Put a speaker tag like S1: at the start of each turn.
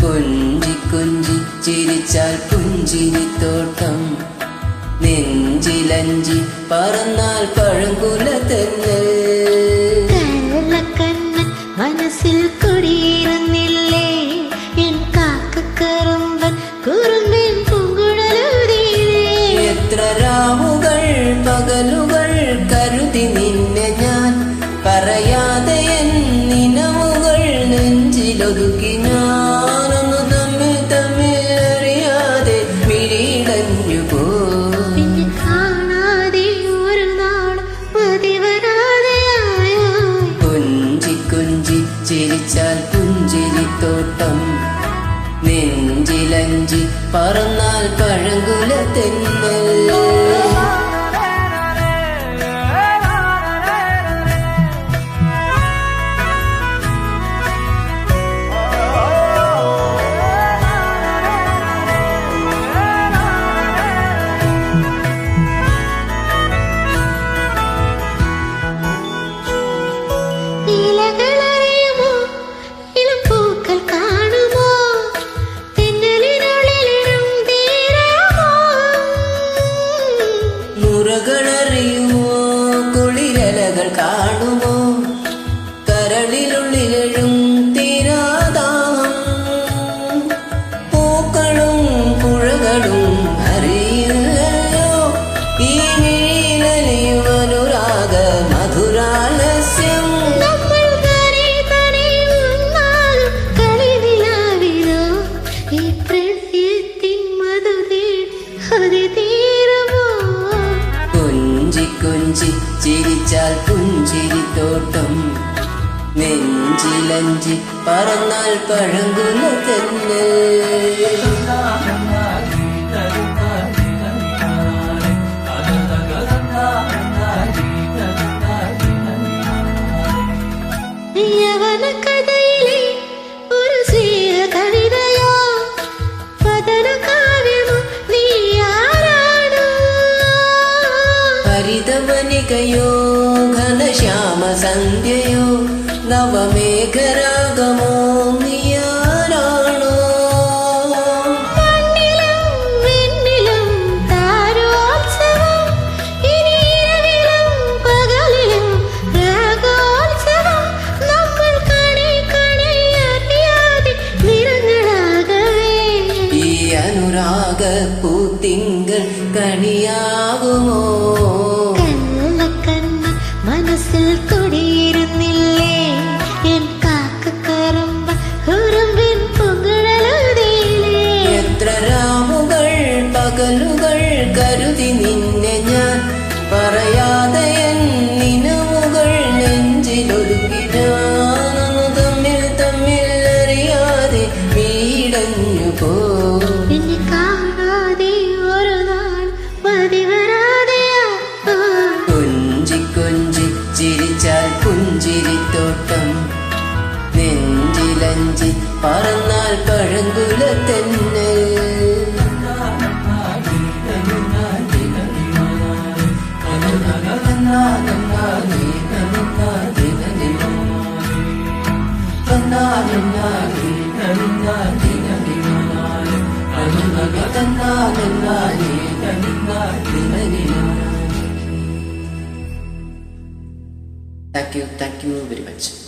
S1: കൊഞ്ചി കൊഞ്ചി ചിരിച്ചാൽ പുഞ്ചിരിത്തോട്ടം നെഞ്ചിലഞ്ചി പറന്നാൽ പഴങ്കുല തന്നെ
S2: കണ്ണൻ മനസ്സിൽ കുടിയിരുന്നില്ലേ എൻ കാക്കക്കറുമ്പൻ കുറുമ്പിൻ പൂങ്കുഴലൂതിയില്ലേ
S1: എത്ര രാവുകൾ പകലുകൾ കരുതി നിന്നെ ഞാൻ പറയാതെ എൻ നിനവുകൾ നെഞ്ചിലൊതുക്കി നെഞ്ചിലഞ്ചി പറന്നാൽ പഴങ്കുല കൊഞ്ചി ചിരിച്ചാൽ ചിരിച്ചാൽ പുഞ്ചിരിത്തോട്ടം നെഞ്ചിലഞ്ചി പറന്നാൽ പഴങ്കുല തന്നെ.
S2: നിറങ്ങളാകവേ.
S1: ഈ നവമേഘരാഗമോ പൂത്തിങ്കൾ കണിയാകുമോ?
S2: മനസ്സിൽ കുടിയിരുന്നില്ലേ എൻ കാക്കക്കറുമ്പ ഉറുമ്പിൻ പൊങ്കിഴലുതിയിലേ
S1: എത്ര രാവുകൾ പകലുകൾ കരുതി നിന്നെ ഞാൻ പറയാതെ എൻ നിനവുകൾ നെഞ്ചിലൊതുക്കി ഞാനൊന്നു തമ്മിൽ തമ്മിൽ അറിയാതെ വീടഞ്ഞു പോ நஞ்சு பறந்தால் பழங்குலத்தென்னு Thank you, thank you very much.